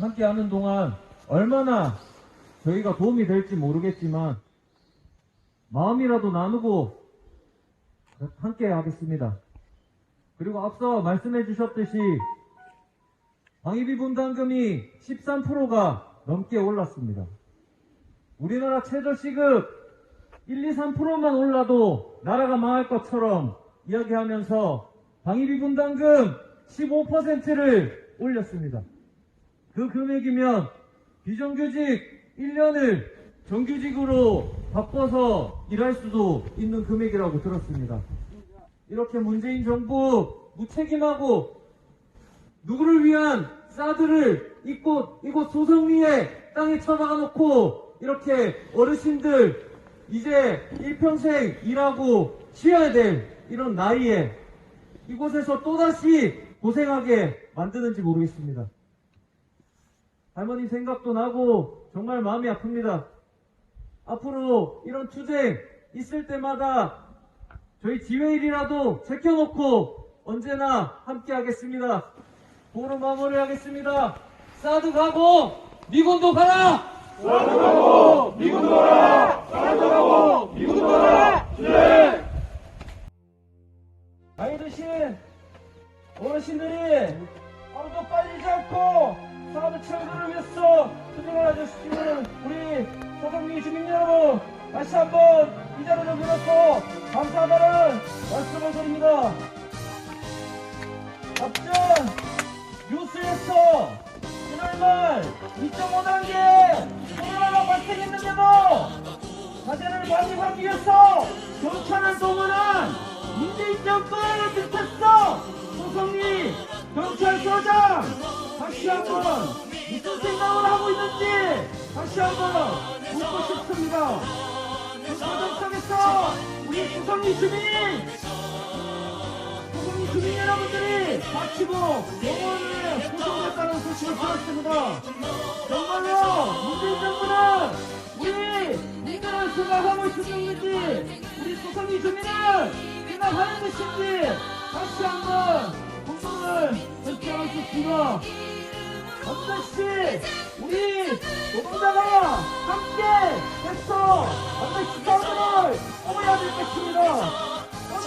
함께 하는 동안 얼마나 저희가 도움이 될지 모르겠지만 마음이라도 나누고 함께 하겠습니다. 그리고 앞서 말씀해 주셨듯이 방위비 분담금이 13%가 넘게 올랐습니다. 우리나라 최저 시급 1, 2, 3%만 올라도 나라가 망할 것처럼 이야기하면서 방위비 분담금 15%를 올렸습니다. 그 금액이면 비정규직 1년을 정규직으로 바꿔서 일할 수도 있는 금액이라고 들었습니다. 이렇게 문재인 정부 무책임하고 누구를 위한 사드를 이곳, 이곳 소성리에 땅에 쳐박아 놓고 이렇게 어르신들 이제 일평생 일하고 쉬어야 될 이런 나이에 이곳에서 또다시 고생하게 만드는지 모르겠습니다. 할머니 생각도 나고 정말 마음이 아픕니다. 앞으로 이런 투쟁 있을 때마다 저희 지회일이라도 제껴놓고 언제나 함께 하겠습니다. 도로 마무리하겠습니다. 사드 가고 미군도 가라! 사드 가고 미군도 가라! 사드 가고 미군도 가라! 네! 나이 드신 어르신들이 하루도 빨리지 않고 사드 철거를 위해서 투쟁을 하셨으면 우리 소동리 주민 여러분 다시 한번 이 자리를 빌어서 감사하다는 말씀을 드립니다. 앞전 뉴스에서 오늘날 2.5단계 코로나가 발생했는데도 자재를 반입하기 위해서 경찰을 동원한 문재인 정권을 비롯했어. 소성리 경찰서장 다시 한번 무슨 생각을 하고 있는지 다시 한번 묻고 싶습니다. 경찰서장에서 우리 소성리 주민 소송이 주민 여러분들이 다치고 병원에 구속됐다는 소식을 들었습니다. 정말로 문재인 정부는 우리 민간을 생각하고 있었는지 우리 소송이 주민을 생각하는 것인지 다시 한번 결정할 수 있습니다. 반드시 우리 노동자가 함께 해서 반드시 사업을 뽑아야 될 것입니다. 오늘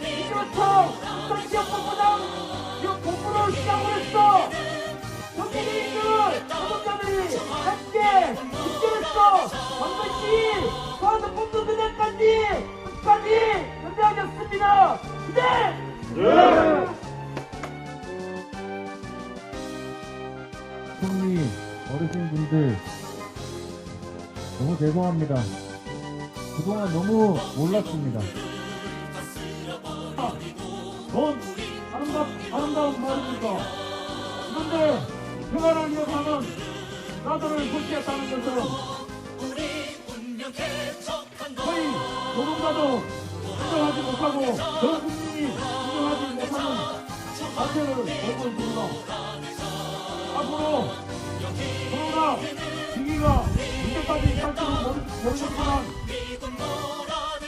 이교청 국가기업본부장 기업 본부를 시작으로 했어 경기인들 노동자들이 함께 집결했어 반드시 사업을 뽑는 그날까지 끝까지 연대하겠습니다. 네! 손 어르신 분들 너무 죄송합니다. 그동안 너무 몰랐습니다. 넌 아름답, 아름다운 말입니까? 그런데 평화를 위해서는 나들을 불피했다는 것은 저희 노동자도 인정하지 못하고 전 국민이 인정하지 못하는 사태를 벌고 있습니다. 앞으로 코로나 위기가 언제까지 갈지는 모르- 모르겠지만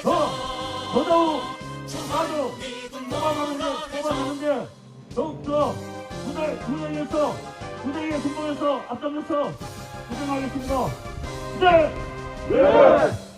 더 더더욱 나도 뽑아가는데 뽑아가는데 더욱더 부대 부대에서 부대에 승부해서 앞장서서 고생하겠습니다. 네. 네.